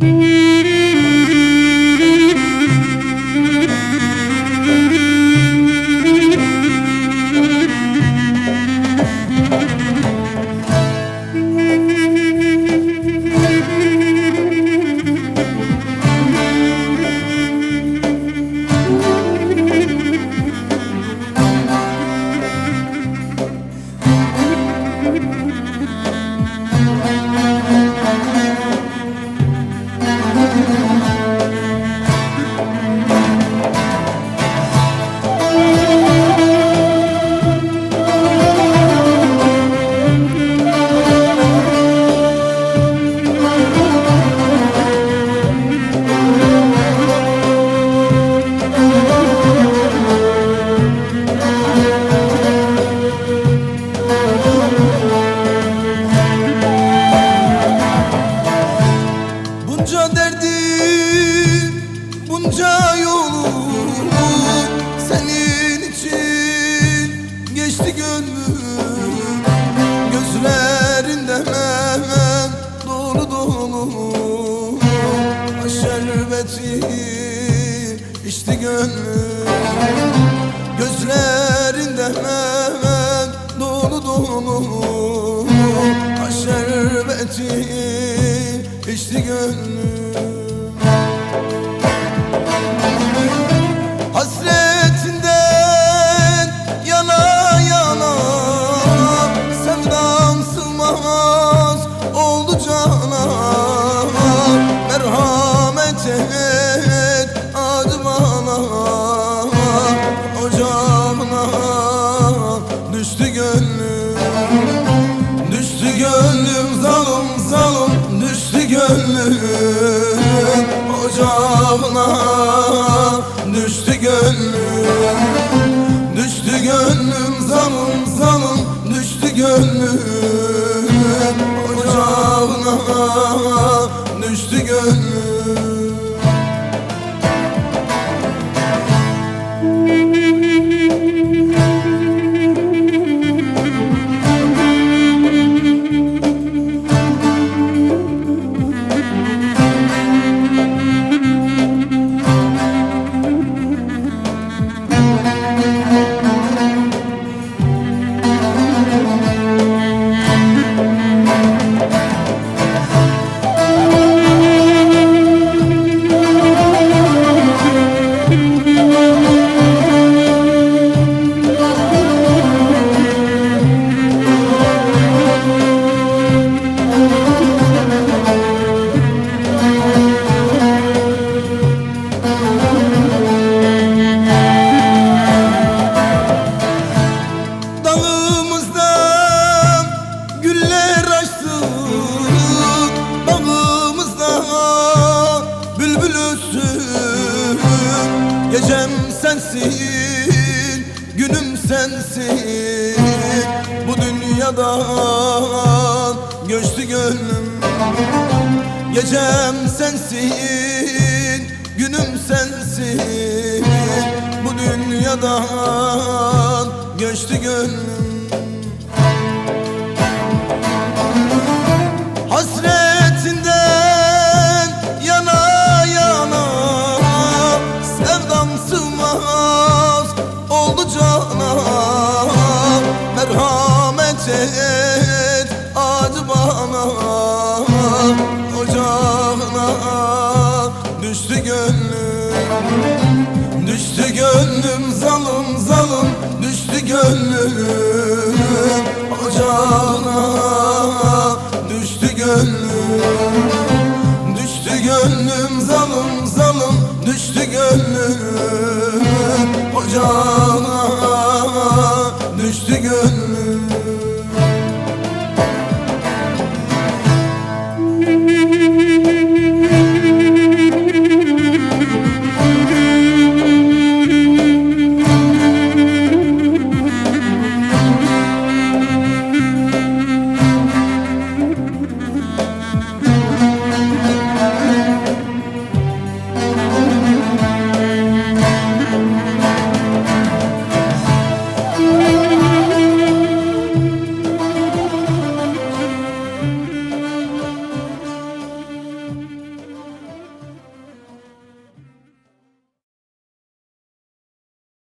Mm-hmm. Geçti gönlüm Gözlerinde hemen dolu dolu. Şerbeti içti gönlüm Gözlerinde hemen dolu dolu. Şerbeti içti gönlüm gönlüm Ocağına Düştü gönlüm. Düştü gönlüm zalım zalım Düştü gönlüm. Ocağına Düştü gönlüm sensin, günüm sensin. Bu dünyadan göçtü gönlüm. Gecem sensin, günüm sensin. Bu dünyadan göçtü gönlüm. Hasretinden cana Merhamet et acı bana Düştü gönlüm Ocağına Düştü gönlüm